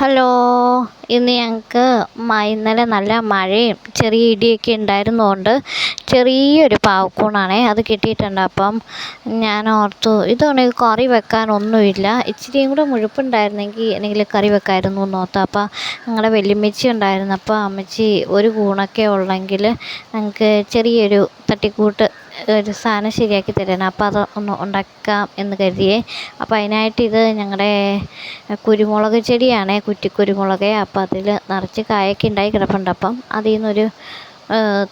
Hello ഇന്ന് ഞങ്ങൾക്ക് ഇന്നലെ നല്ല മഴയും ചെറിയ ഇടിയൊക്കെ ഉണ്ടായിരുന്നതുകൊണ്ട് ചെറിയൊരു പാവക്കൂണാണേ അത് കിട്ടിയിട്ടുണ്ട്. അപ്പം ഞാൻ ഓർത്തു ഇതാണെങ്കിൽ കറി വെക്കാനൊന്നുമില്ല. ഇച്ചിരിയും കൂടെ മുഴുപ്പുണ്ടായിരുന്നെങ്കിൽ എന്തെങ്കിലും കറി വെക്കാമായിരുന്നു എന്ന് ഓർത്തു. അപ്പോൾ ഞങ്ങളുടെ വെല്ലുമ്മച്ചി ഉണ്ടായിരുന്നു. അപ്പോൾ അമ്മച്ചി ഒരു കൂണൊക്കെ ഉള്ളെങ്കിൽ ഞങ്ങൾക്ക് ചെറിയൊരു തട്ടിക്കൂട്ട് ഒരു സാധനം ശരിയാക്കി തരാൻ അപ്പോൾ അത് ഒന്ന് ഉണ്ടാക്കാം എന്ന് കരുതിയേ. അപ്പോൾ അതിനായിട്ട് ഇത് ഞങ്ങളുടെ കുരുമുളക് ചെടിയാണ് കുറ്റിക്കുരുമുളക്. അപ്പോൾ അതിൽ നിറച്ച് കായൊക്കെ ഉണ്ടായി കിടപ്പുണ്ട്. അപ്പം അതിൽ നിന്നൊരു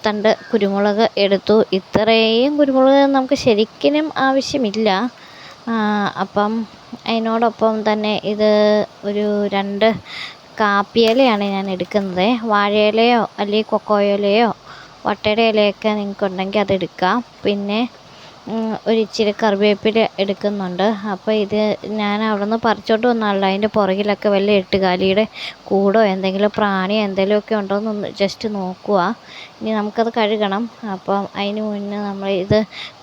തണ്ട് കുരുമുളക് എടുത്തു. ഇത്രയും കുരുമുളക് നമുക്ക് ശരിക്കും ആവശ്യമില്ല. അപ്പം അതിനോടൊപ്പം തന്നെ ഇത് ഒരു രണ്ട് കാപ്പിയിലയാണ് ഞാൻ എടുക്കുന്നത്. വാഴയിലയോ അല്ലെങ്കിൽ കൊക്കോ ഇലയോ വട്ടയുടെ ഇലയൊക്കെ നിങ്ങൾക്കുണ്ടെങ്കിൽ അതെടുക്കാം പിന്നെ ഒരു ഇച്ചിരി കറിവേപ്പില എടുക്കുന്നുണ്ട്. അപ്പോൾ ഇത് ഞാൻ അവിടെ നിന്ന് പറിച്ചുകൊണ്ട് വന്നതല്ല അതിന്റെ പുറകിലൊക്കെ വല്ല എട്ടുകാലിയുടെ കൂടോ എന്തെങ്കിലും പ്രാണിയോ എന്തെങ്കിലുമൊക്കെ ഉണ്ടോ എന്നൊന്ന് ജസ്റ്റ് നോക്കുക ഇനി നമുക്കത് കഴുകണം. അപ്പം അതിന് മുന്നേ നമ്മൾ ഇത്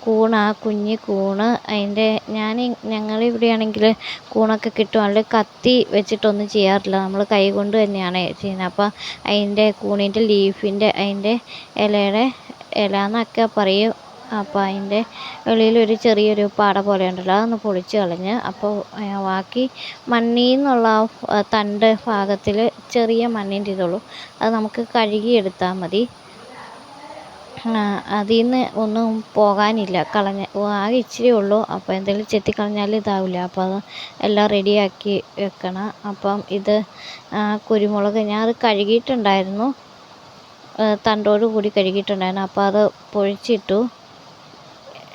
കൂണ് ആ കുഞ്ഞ് കൂണ് അതിന്റെ ഞാൻ ഞങ്ങളിവിടെയാണെങ്കിൽ കൂണൊക്കെ കിട്ടുവാണെങ്കിൽ കത്തി വെച്ചിട്ടൊന്നും ചെയ്യാറില്ല. നമ്മൾ കൈ കൊണ്ട് തന്നെയാണ് ചെയ്യുന്നത്. അപ്പോൾ അതിന്റെ കൂണിന്റെ ലീഫിന്റെ അതിന്റെ ഇലയുടെ ഇല എന്നൊക്കെ പറയും. അപ്പോൾ അതിന്റെ വെളിയിലൊരു ചെറിയൊരു പാട പോലെ ഉണ്ടല്ലോ അതൊന്ന് പൊളിച്ച് കളഞ്ഞ്. അപ്പോൾ ബാക്കി മണ്ണിൽ നിന്നുള്ള ആ തണ്ട് ഭാഗത്തിൽ ചെറിയ മണ്ണിന്റെ ഇതുള്ളൂ. അത് നമുക്ക് കഴുകിയെടുത്താൽ മതി. അതിൽ നിന്ന് ഒന്നും പോകാനില്ല. കളഞ്ഞ ആകെ ഇച്ചിരി ഉള്ളൂ. അപ്പോൾ എന്തെങ്കിലും ചെത്തിക്കളഞ്ഞാൽ ഇതാവില്ല. അപ്പോൾ അത് എല്ലാം റെഡിയാക്കി വെക്കണം. അപ്പം ഇത് കുരുമുളക് ഞാൻ അത് കഴുകിയിട്ടുണ്ടായിരുന്നു. തണ്ടോട് കൂടി കഴുകിയിട്ടുണ്ടായിരുന്നു. അപ്പോൾ അത് പൊഴിച്ചിട്ടു.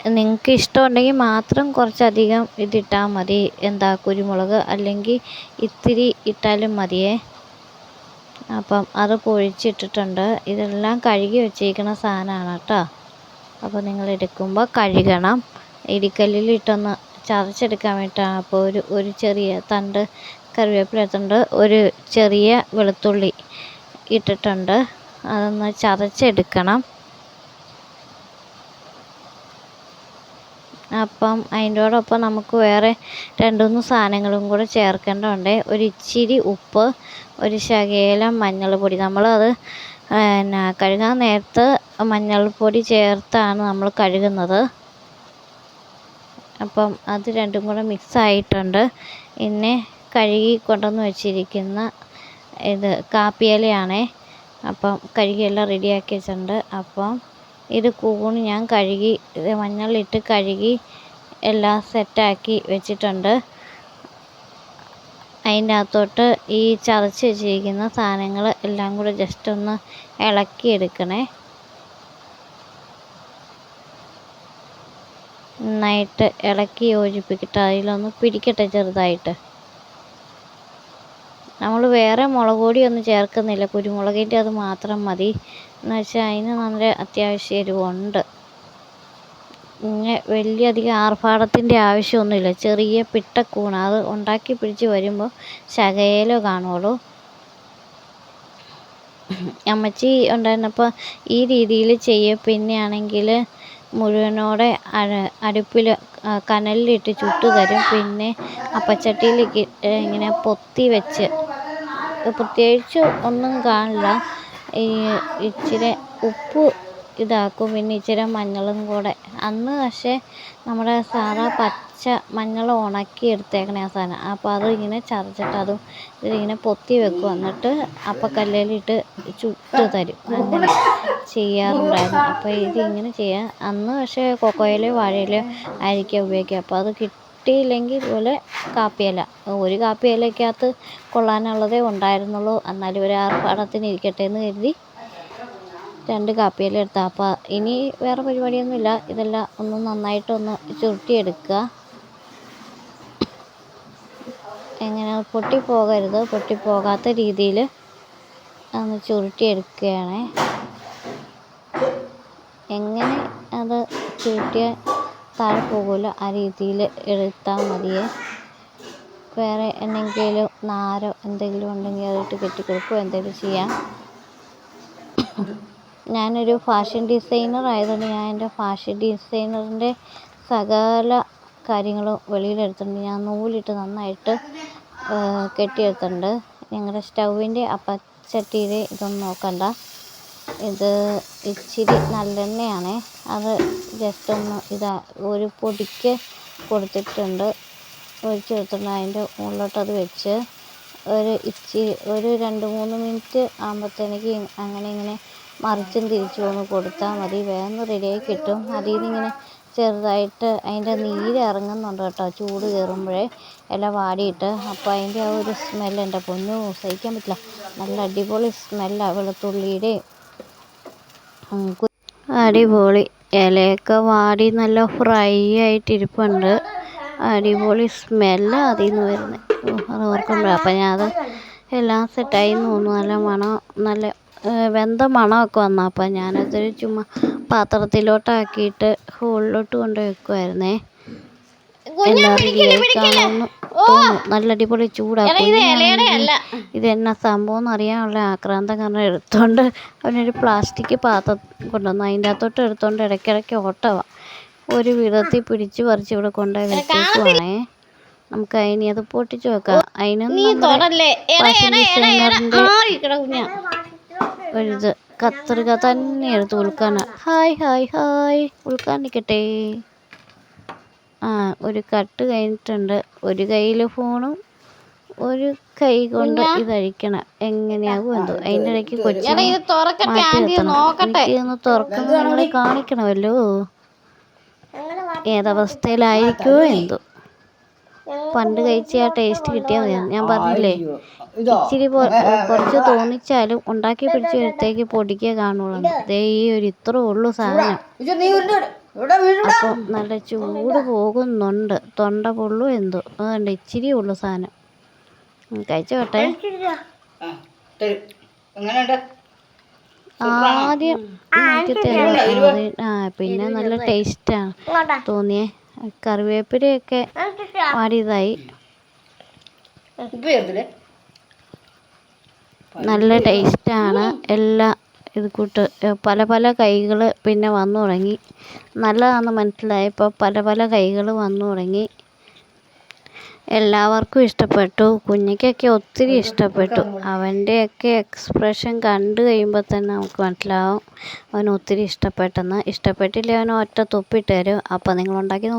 നിങ്ങൾക്ക് ഇഷ്ടമുണ്ടെങ്കിൽ മാത്രം കുറച്ചധികം ഇതിട്ടാൽ മതി. എന്താ കുരുമുളക് അല്ലെങ്കിൽ ഇത്തിരി ഇട്ടാലും മതിയേ. അപ്പം അത് പൊഴിച്ചിട്ടിട്ടുണ്ട്. ഇതെല്ലാം കഴുകി വെച്ചേക്കുന്ന സാധനമാണ് കേട്ടോ. അപ്പോൾ നിങ്ങൾ എടുക്കുമ്പോൾ കഴുകണം. ഇടിക്കല്ലിൽ ഇട്ടൊന്ന് ചതച്ചെടുക്കാൻ വേണ്ടിയിട്ടാണ്. അപ്പോൾ ഒരു ഒരു ചെറിയ തണ്ട് കറിവേപ്പില തണ്ട് ഒരു ചെറിയ വെളുത്തുള്ളി ഇട്ടിട്ടുണ്ട്. അതൊന്ന് ചതച്ചെടുക്കണം. അപ്പം അതിന്റോടൊപ്പം നമുക്ക് വേറെ രണ്ട് മൂന്ന് സാധനങ്ങളും കൂടെ ചേർക്കേണ്ടതുണ്ട്. ഒരു ഇച്ചിരി ഉപ്പ് ഒരു ശകലം മഞ്ഞൾപ്പൊടി. നമ്മളത് പിന്നെ കഴുകാൻ നേരത്ത് മഞ്ഞൾപ്പൊടി ചേർത്താണ് നമ്മൾ കഴുകുന്നത്. അപ്പം അത് രണ്ടും കൂടെ മിക്സ് ആയിട്ടുണ്ട് പിന്നെ കഴുകി കൊണ്ടുവന്ന് വെച്ചിരിക്കുന്ന ഇത് കാപ്പിയിലയാണേ. അപ്പം കഴുകിയെല്ലാം റെഡിയാക്കി വെച്ചിട്ടുണ്ട്. അപ്പം ഇത് കൂണ് ഞാൻ കഴുകി മഞ്ഞളിട്ട് കഴുകി എല്ലാം സെറ്റാക്കി വെച്ചിട്ടുണ്ട്. അതിന്റെ അകത്തോട്ട് ഈ ചതച്ച് വെച്ചിരിക്കുന്ന സാധനങ്ങൾ എല്ലാം കൂടെ ജസ്റ്റ് ഒന്ന് ഇളക്കി എടുക്കണേ നന്നായിട്ട് ഇളക്കി യോജിപ്പിക്കട്ടെ അതിലൊന്ന് പിടിക്കട്ടെ ചെറുതായിട്ട്. വേറെ മുളക് പൊടിയൊന്നും ചേർക്കുന്നില്ല. കുരുമുളകിന്റെ അത് മാത്രം മതി. എന്ന് വെച്ചാൽ അതിന് നല്ല അത്യാവശ്യം എരിവുണ്ട്. ഇങ്ങനെ വലിയ അധികം ആർഭാടത്തിന്റെ ആവശ്യമൊന്നുമില്ല. ചെറിയ പിട്ടക്കൂണ്. അത് ഉണ്ടാക്കി പിടിച്ച് വരുമ്പോൾ ശകയിലോ കാണുള്ളൂ അമ്മച്ചി ഉണ്ടായിരുന്നപ്പോൾ ഈ രീതിയിൽ ചെയ്യും. പിന്നെയാണെങ്കിൽ മുഴുവനോടെ അടുപ്പിൽ കനലിലിട്ട് ചുട്ട് തരും. പിന്നെ അപ്പച്ചട്ടിയിൽ ഇങ്ങനെ പൊത്തി വെച്ച് പ്രത്യേകിച്ച് ഒന്നും കാണില്ല. ഈ ഇച്ചിരി ഉപ്പ് ഇതാക്കും പിന്നെ ഇച്ചിരി മഞ്ഞളും കൂടെ. അന്ന് പക്ഷേ നമ്മുടെ സാധാ പച്ച മഞ്ഞൾ ഉണക്കി എടുത്തേക്കണ ആ സാധനം. അപ്പോൾ അത് ഇങ്ങനെ ചതച്ചിട്ട് അതും ഇതിങ്ങനെ പൊത്തി വെക്കും. എന്നിട്ട് അപ്പക്കല്ലിലിട്ട് ചുട്ട് തരും. അങ്ങനെ ചെയ്യാറുണ്ടായിരുന്നു. അപ്പോൾ ഇതിങ്ങനെ ചെയ്യാം. അന്ന് പക്ഷേ കൊക്കോയിലോ വാഴയിലോ ആയിരിക്കും ഉപയോഗിക്കുക അപ്പോൾ അത് കിട്ടിയില്ലെങ്കിൽ ഇതുപോലെ കാപ്പിയില. ഒരു കാപ്പിയിലയ്ക്കകത്ത് കൊള്ളാനുള്ളതേ ഉണ്ടായിരുന്നുള്ളൂ. എന്നാലും ഒരു ആർഭാടത്തിന് ഇരിക്കട്ടെ എന്ന് കരുതി രണ്ട് കാപ്പിയില എടുത്ത. അപ്പോൾ ഇനി വേറെ പരിപാടിയൊന്നുമില്ല. ഇതെല്ലാം ഒന്ന് നന്നായിട്ടൊന്ന് ചുരുട്ടിയെടുക്കുക. എങ്ങനെ പൊട്ടിപ്പോകരുത്. പൊട്ടിപ്പോകാത്ത രീതിയിൽ ഒന്ന് ചുരുട്ടിയെടുക്കുകയാണ്. എങ്ങനെ അത് ചുരുട്ടിയാൽ താഴെ പോകുമല്ലോ ആ രീതിയിൽ എടുത്താൽ മതിയേ. വേറെ എന്തെങ്കിലും നാരോ എന്തെങ്കിലും ഉണ്ടെങ്കിൽ അതിട്ട് കെട്ടിക്കൊടുക്കുകയോ എന്തെങ്കിലും ചെയ്യാം. ഞാനൊരു ഫാഷൻ ഡിസൈനർ ആയതുകൊണ്ട് ഞാൻ എന്റെ ഫാഷൻ ഡിസൈനറിന്റെ സകല കാര്യങ്ങളും വെളിയിലെടുത്തിട്ടുണ്ട്. ഞാൻ നൂലിട്ട് നന്നായിട്ട് കെട്ടിയെടുത്തിട്ടുണ്ട്. ഞങ്ങളുടെ സ്റ്റൗവിന്റെ അപ്പച്ചട്ടിയിൽ ഇതൊന്നും നോക്കണ്ട. ഇത് ഇച്ചിരി നല്ലെണ്ണയാണ്. അത് ജസ്റ്റ് ഒന്ന് ഇതാ ഒരു പൊടിക്ക് കൊടുത്തിട്ടുണ്ട്. ഒഴിച്ച് കൊടുത്തിട്ടുണ്ട് അതിന്റെ മുകളിലോട്ട് അത് വെച്ച് ഒരു ഇച്ചിരി ഒരു രണ്ട് മൂന്ന് മിനിറ്റ് ആകുമ്പോഴത്തേക്ക് അങ്ങനെ ഇങ്ങനെ മറിച്ചും തിരിച്ചും ഒന്ന് കൊടുത്താൽ മതി. വേഗം റെഡിയായി കിട്ടും. അതിൽ നിന്ന് ഇങ്ങനെ ചെറുതായിട്ട് അതിന്റെ നീര് ഇറങ്ങുന്നുണ്ട് കേട്ടോ ചൂട് കയറുമ്പോഴേ. ഇല വാടിയിട്ട്. അപ്പോൾ അതിന്റെ ആ ഒരു സ്മെല്ല് എന്റെ പൊന്നു സഹിക്കാൻ പറ്റില്ല. നല്ല അടിപൊളി സ്മെല്ലാണ് വെളുത്തുള്ളിയുടെയും അടിപൊളി. ഇലയൊക്കെ വാടി നല്ല ഫ്രൈ ആയിട്ടിരിപ്പുണ്ട്. അടിപൊളി സ്മെല്ലാണ് അതിൽ നിന്ന് വരുന്നത് അത് ഓർക്കുമ്പോഴാണ് അപ്പം ഞാൻ അത് എല്ലാം സെറ്റായി തോന്നുന്നു നല്ല മണം നല്ല വെന്ത മണമൊക്കെ വന്നു. അപ്പം ഞാനത് ചുമ്മാ പാത്രത്തിലോട്ടാക്കിയിട്ട് ഹോളിലോട്ട് കൊണ്ട് വെക്കുമായിരുന്നേ എല്ലാവരും കാണുമെന്ന് നല്ല അടിപൊളി ചൂടാണ് ഇത് എന്നാ സംഭവം എന്ന് അറിയാനുള്ള ആക്രാന്തം കാരണം എടുത്തോണ്ട് അവനൊരു പ്ലാസ്റ്റിക് പാത്രം കൊണ്ടുവന്നു. അതിന്റെ അകത്തോട്ട് എടുത്തോണ്ട് ഇടയ്ക്കിടയ്ക്ക് ഓട്ടവ ഒരു വിധത്തിൽ പിടിച്ച് പറിച്ച് ഇവിടെ കൊണ്ടുപോയി വെച്ചേക്കുവാണേ. നമുക്ക് അതിനി അത് പൊട്ടിച്ച് വെക്കാം. അതിന് ഒരിത് കത്രിക തന്നെ എടുത്ത് ഉൾക്കാന. Hi hi hi. ഉൾക്കാൻ നിൽക്കട്ടെ ആ ഒരു കട്ട് കഴിഞ്ഞിട്ടുണ്ട്. ഒരു കയ്യിൽ ഫോണും ഒരു കൈ കൊണ്ട് ഇതഴിക്കണം. എങ്ങനെയാകും എന്തോ അതിന്റെ ഇടയ്ക്ക് കൊച്ചു മാറ്റി തുറക്കുന്നത് നിങ്ങൾ കാണിക്കണമല്ലോ. ഏതവസ്ഥയിലായിരിക്കുമോ എന്തോ പണ്ട് കഴിച്ച ആ ടേസ്റ്റ് കിട്ടിയാൽ മതി. ഞാൻ പറഞ്ഞില്ലേ ഇച്ചിരി കുറച്ച് തോന്നിച്ചാലും ഉണ്ടാക്കി പിടിച്ച് വരുത്തേക്ക് പൊടിക്കുക കാണുള്ളൂ. ദേ ഈ ഒരു ഇത്രേ ഉള്ളൂ സാധനം. അപ്പോൾ നല്ല ചൂട് പോകുന്നുണ്ട്. തൊണ്ട പൊള്ളു എന്തോ. അതുകൊണ്ട് ഇച്ചിരി ഉള്ളു സാധനം. കഴിച്ചു കഴിച്ചോട്ടെ ആദ്യം മാറ്റി ആ പിന്നെ നല്ല ടേസ്റ്റാണ് തോന്നിയേ. കറിവേപ്പിലയൊക്കെ വാടിയതായി. നല്ല ടേസ്റ്റാണ് എല്ലാ ഇത് കൂട്ട് പല പല കൈകൾ പിന്നെ വന്നു തുടങ്ങി. നല്ലതാണെന്ന് മനസ്സിലായപ്പോൾ പല പല കൈകൾ വന്നു തുടങ്ങി. എല്ലാവർക്കും ഇഷ്ടപ്പെട്ടു. കുഞ്ഞിക്കൊക്കെ ഒത്തിരി ഇഷ്ടപ്പെട്ടു. അവന്റെയൊക്കെ എക്സ്പ്രഷൻ കണ്ടു കഴിയുമ്പോൾ തന്നെ നമുക്ക് മനസ്സിലാവും. അവന് ഒത്തിരി ഇഷ്ടപ്പെട്ടെന്ന്. ഇഷ്ടപ്പെട്ടില്ലേ അവൻ ഒറ്റ തുപ്പിട്ട് തരും. അപ്പോൾ നിങ്ങൾ ഉണ്ടാക്കി നോക്ക്.